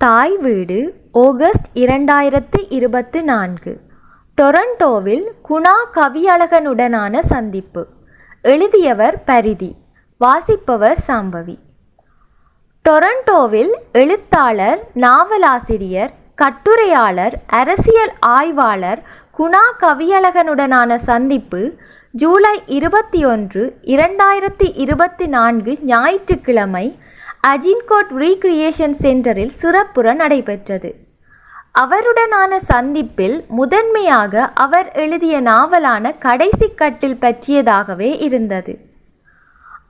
தாய் வீடு ஆகஸ்ட் இரண்டாயிரத்து இருபத்து நான்கு. டொரண்டோவில் குணா கவியழகனுடனான சந்திப்பு. எழுதியவர் பரிதி வாசிப்பவர் சாம்பவி. டொரண்டோவில் எழுத்தாளர் நாவலாசிரியர் கட்டுரையாளர் அரசியல் ஆய்வாளர் குணா கவியழகனுடனான சந்திப்பு ஜூலை இருபத்தி ஒன்று இரண்டாயிரத்தி இருபத்தி நான்கு ஞாயிற்றுக்கிழமை அஜின்கோட் ரீக்ரியேஷன் சென்டரில் சிறப்புற நடைபெற்றது. அவருடனான சந்திப்பில் முதன்மையாக அவர் எழுதிய நாவலான கடைசி கட்டில் பற்றியதாகவே இருந்தது.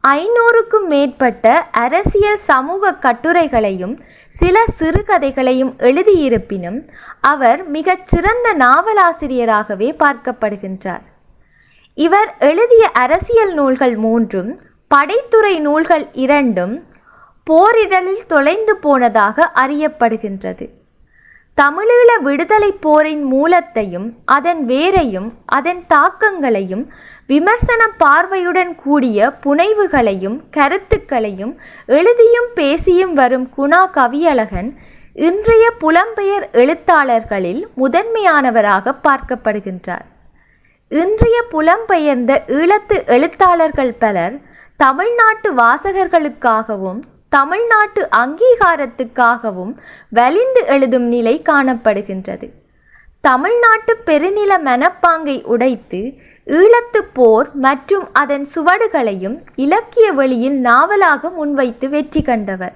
ஐநூறுக்கும் மேற்பட்ட அரசியல் சமூக கட்டுரைகளையும் சில சிறுகதைகளையும் எழுதியிருப்பினும் அவர் மிகச் சிறந்த நாவலாசிரியராகவே பார்க்கப்படுகின்றார். இவர் எழுதிய அரசியல் நூல்கள் மூன்றும் படைத்துறை நூல்கள் இரண்டும் போரிடலில் தொலைந்து போனதாக அறியப்படுகின்றது. தமிழீழ விடுதலைப் போரின் மூலத்தையும் அதன் வேரையும் அதன் தாக்கங்களையும் விமர்சன பார்வையுடன் கூடிய புனைவுகளையும் கருத்துக்களையும் எழுதியும் பேசியும் வரும் குணா கவியழகன் இன்றைய புலம்பெயர் எழுத்தாளர்களில் முதன்மையானவராக பார்க்கப்படுகின்றார். இன்றைய புலம்பெயர்ந்த ஈழத்து எழுத்தாளர்கள் பலர் தமிழ்நாட்டு வாசகர்களுக்காகவும் தமிழ்நாட்டு அங்கீகாரத்துக்காகவும் வலிந்து எழுதும் நிலை காணப்படுகின்றது. தமிழ்நாட்டு பெருநில மனப்பாங்கை உடைத்து ஈழத்து போர் மற்றும் அதன் சுவடுகளையும் இலக்கிய வழியில் நாவலாக முன்வைத்து வெற்றி கண்டவர்.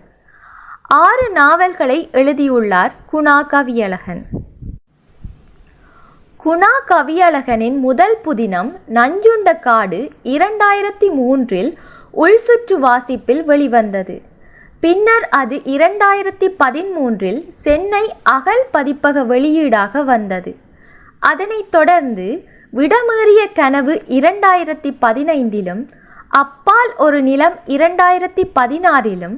ஆறு நாவல்களை எழுதியுள்ளார் குணா கவியழகன். குணா கவியழகனின் முதல் புதினம் நஞ்சுண்ட காடு இரண்டாயிரத்தி மூன்றில் உள்சுற்று வாசிப்பில் வெளிவந்தது. பின்னர் அது இரண்டாயிரத்தி பதிமூன்றில் சென்னை அகல் பதிப்பக வெளியீடாக வந்தது. அதனைத் தொடர்ந்து விடமேறிய கனவு இரண்டாயிரத்தி பதினைந்திலும் அப்பால் ஒரு நிலம் இரண்டாயிரத்தி பதினாறிலும்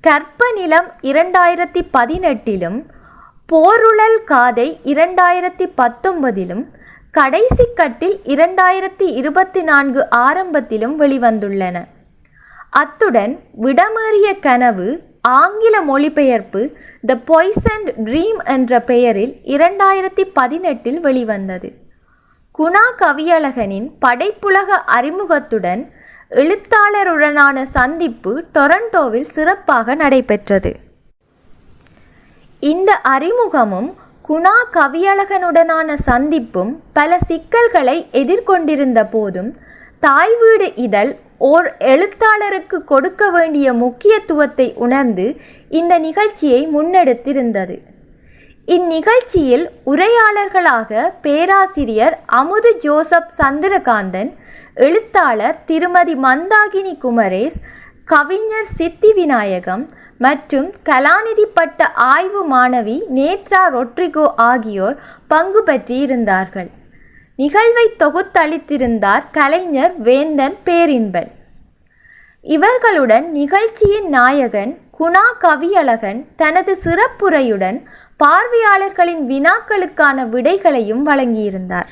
கற்ப நிலம் இரண்டாயிரத்தி பதினெட்டிலும் போருழல் காதை இரண்டாயிரத்தி பத்தொன்பதிலும் கடைசி கட்டில் இரண்டாயிரத்தி இருபத்தி நான்கு ஆரம்பத்திலும் வெளிவந்துள்ளன. அத்துடன் விடமேறிய கனவு ஆங்கில மொழிபெயர்ப்பு த பொய்சன்ட் ட்ரீம் என்ற பெயரில் இரண்டாயிரத்தி பதினெட்டில் வெளிவந்தது. குணா கவியழகனின் படைப்புலக அறிமுகத்துடன் எழுத்தாளருடனான சந்திப்பு டொரண்டோவில் சிறப்பாக நடைபெற்றது. இந்த அறிமுகமும் குணா கவியழகனுடனான சந்திப்பும் பல சிக்கல்களை எதிர்கொண்டிருந்த போதும் தாய் வீடு இதழ் ஓர் எழுத்தாளருக்கு கொடுக்க வேண்டிய முக்கியத்துவத்தை உணர்ந்து இந்த நிகழ்ச்சியை முன்னெடுத்திருந்தது. இந்நிகழ்ச்சியில் உரையாளர்களாக பேராசிரியர் அமுது ஜோசப் சந்திரகாந்தன் எழுத்தாளர் திருமதி மந்தாகினி குமரேஸ் கவிஞர் சித்தி விநாயகம் மற்றும் கலாநிதி பட்ட ஆய்வு மாணவி நேத்ரா ரொட்ரிகோ ஆகியோர் பங்கு பற்றியிருந்தார்கள் நிகழ்வை தொகுத்தளித்திருந்தார் கலைஞர் வேந்தன் பேரின்பன். இவர்களுடன் நிகழ்ச்சியின் நாயகன் குணா கவியழகன் தனது சிறப்புரையுடன் பார்வையாளர்களின் வினாக்களுக்கான விடைகளையும் வழங்கியிருந்தார்.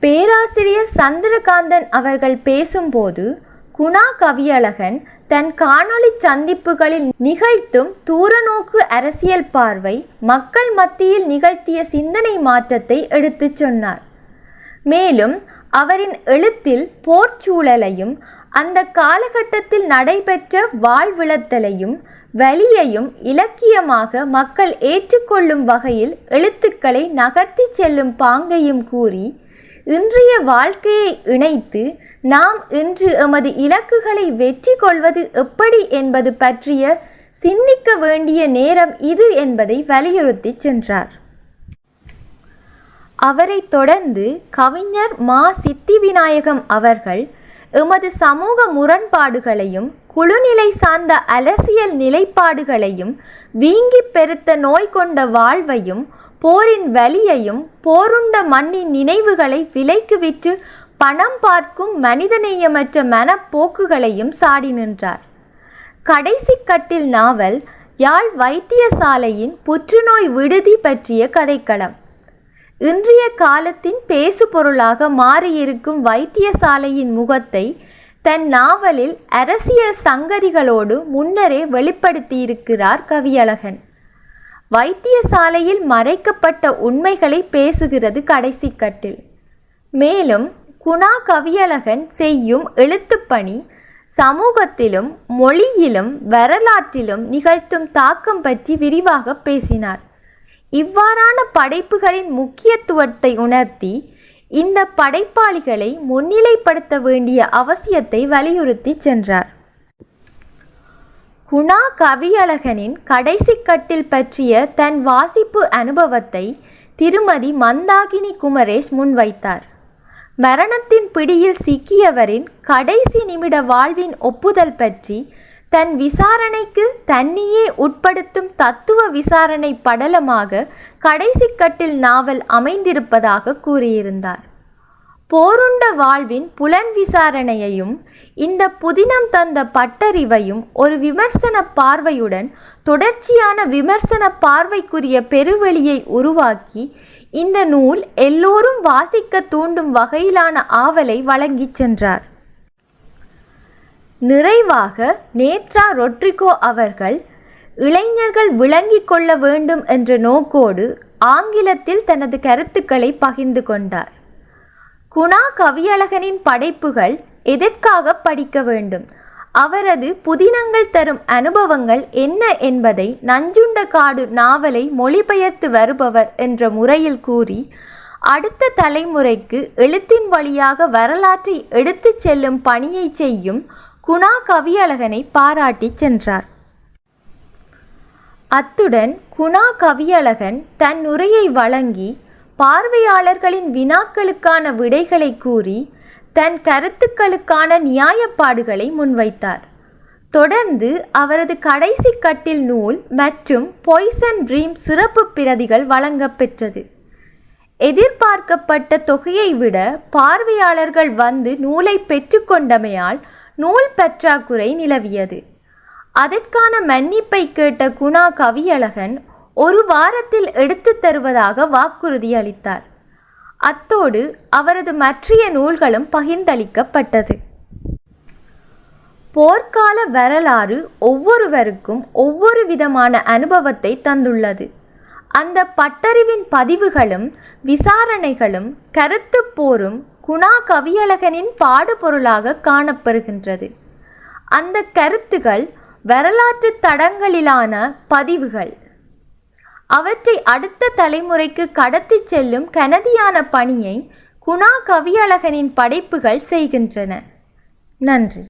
பேராசிரியர் சந்திரகாந்தன் அவர்கள் பேசும்போது குணா கவியழகன் தன் காணொளி சந்திப்புகளில் நிகழ்த்தும் தூரநோக்கு அரசியல் பார்வை மக்கள் மத்தியில் நிகழ்த்திய சிந்தனை மாற்றத்தை எடுத்துச் சொன்னார். மேலும் அவரின் எழுத்தில் போர்ச்சூழலையும் அந்த காலகட்டத்தில் நடைபெற்ற வாழ்விழத்தலையும் வலியையும் இலக்கியமாக மக்கள் ஏற்றுக்கொள்ளும் வகையில் எழுத்துக்களை நகர்த்தி செல்லும் பாங்கையும் கூறி இன்றைய வாழ்க்கையை இணைத்து நாம் இன்று எமது இலக்குகளை வெற்றி கொள்வது எப்படி என்பது பற்றிய சிந்திக்க வேண்டிய நேரம் இது என்பதை வலியுறுத்தி சென்றார். அவரை தொடர்ந்து கவிஞர் மா. சித்தி விநாயகம் அவர்கள் எமது சமூக முரண்பாடுகளையும் குழுநிலை சார்ந்த அரசியல் நிலைப்பாடுகளையும் வீங்கி பெருத்த நோய் கொண்ட வாழ்வையும் போரின் வலியையும் போருண்ட மண்ணின் நினைவுகளை விலைக்கு விற்று பணம் பார்க்கும் மனிதநேயமற்ற மனப்போக்குகளையும் சாடி நின்றார். கடைசி கட்டில் நாவல் யாழ் வைத்தியசாலையின் புற்றுநோய் விடுதி பற்றிய கதைக்களம். இன்றைய காலத்தின் பேசுபொருளாக மாறியிருக்கும் வைத்தியசாலையின் முகத்தை தன் நாவலில் அரசியல் சங்கதிகளோடு முன்னரே வெளிப்படுத்தியிருக்கிறார் கவியழகன். வைத்தியசாலையில் மறைக்கப்பட்ட உண்மைகளை பேசுகிறது கடைசி கட்டில். மேலும் குணா கவியழகன் செய்யும் எழுத்துப்பணி சமூகத்திலும் மொழியிலும் வரலாற்றிலும் நிகழ்த்தும் தாக்கம் பற்றி விரிவாக பேசினார். இவ்வாறான படைப்புகளின் முக்கியத்துவத்தை உணர்த்தி இந்த படைப்பாளிகளை முன்னிலைப்படுத்த வேண்டிய அவசியத்தை வலியுறுத்தி சென்றார். குணா கவியழகனின் கடைசி கட்டில் பற்றிய தன் வாசிப்பு அனுபவத்தை திருமதி மந்தாகினி குமரேஷ் முன்வைத்தார். மரணத்தின் பிடியில் சிக்கியவரின் கடைசி நிமிட வாழ்வின் ஒப்புதல் பற்றி தன் விசாரணைக்கு தன்னையே உட்படுத்தும் தத்துவ விசாரணை படலமாக கடைசி கட்டில் நாவல் அமைந்திருப்பதாக கூறியிருந்தார். போருண்ட வாழ்வின் புலன் விசாரணையையும் இந்த புதினம் தந்த பட்டறிவையும் ஒரு விமர்சன பார்வையுடன் தொடர்ச்சியான விமர்சன பார்வைக்குரிய பெருவெளியை உருவாக்கி இந்த நூல் எல்லோரும் வாசிக்க தூண்டும் வகையிலான ஆவலை வழங்கிச் சென்றார். நிறைவாக நேத்ரா ரொட்ரிகோ அவர்கள் இளைஞர்கள் விளங்கிக் கொள்ள வேண்டும் என்ற நோக்கோடு ஆங்கிலத்தில் தனது கருத்துக்களை பகிர்ந்து கொண்டார். குணா கவியழகனின் படைப்புகள் எதற்காக படிக்க வேண்டும்? அவரது புதினங்கள் தரும் அனுபவங்கள் என்ன என்பதை நஞ்சுண்ட காடு நாவலை மொழிபெயர்த்து வருபவர் என்ற முறையில் கூறி அடுத்த தலைமுறைக்கு எழுத்தின் வழியாக வரலாற்றை எடுத்துச் செல்லும் பணியை செய்யும் குணா கவியழகனை பாராட்டி சென்றார். அத்துடன் குணா கவியழகன் தன் உரையை வழங்கி பார்வையாளர்களின் வினாக்களுக்கான விடைகளை கூறி தன் கருத்துக்களுக்கான நியாயப்பாடுகளை முன்வைத்தார். தொடர்ந்து அவரது கடைசி கட்டில் நூல் மற்றும் பொய்சன் ட்ரீம் சிறப்பு பிரதிகள் வழங்கப்பெற்றது எதிர்பார்க்கப்பட்ட தொகையை விட பார்வையாளர்கள் வந்து நூலை பெற்றுக்கொண்டமையால் நூல் பற்றாக்குறை நிலவியது. அதற்கான மன்னிப்பை கேட்ட குணா கவியழகன் ஒரு வாரத்தில் எடுத்துத் தருவதாக வாக்குறுதி அளித்தார். அத்தோடு அவரது மற்றிய நூல்களும் பகிர்ந்தளிக்கப்பட்டது. போர்க்கால வரலாறு ஒவ்வொருவருக்கும் ஒவ்வொரு விதமான அனுபவத்தை தந்துள்ளது. அந்த பட்டறிவின் பதிவுகளும் விசாரணைகளும் கருத்து போரும் குணா கவியழகனின் பாடுபொருளாக காணப்பெறுகின்றது. அந்த கருத்துகள் வரலாற்று தடங்களிலான பதிவுகள். அவற்றை அடுத்த தலைமுறைக்கு கடத்தி செல்லும் கனதியான பணியை குணா கவியழகனின் படைப்புகள் செய்கின்றன. நன்றி.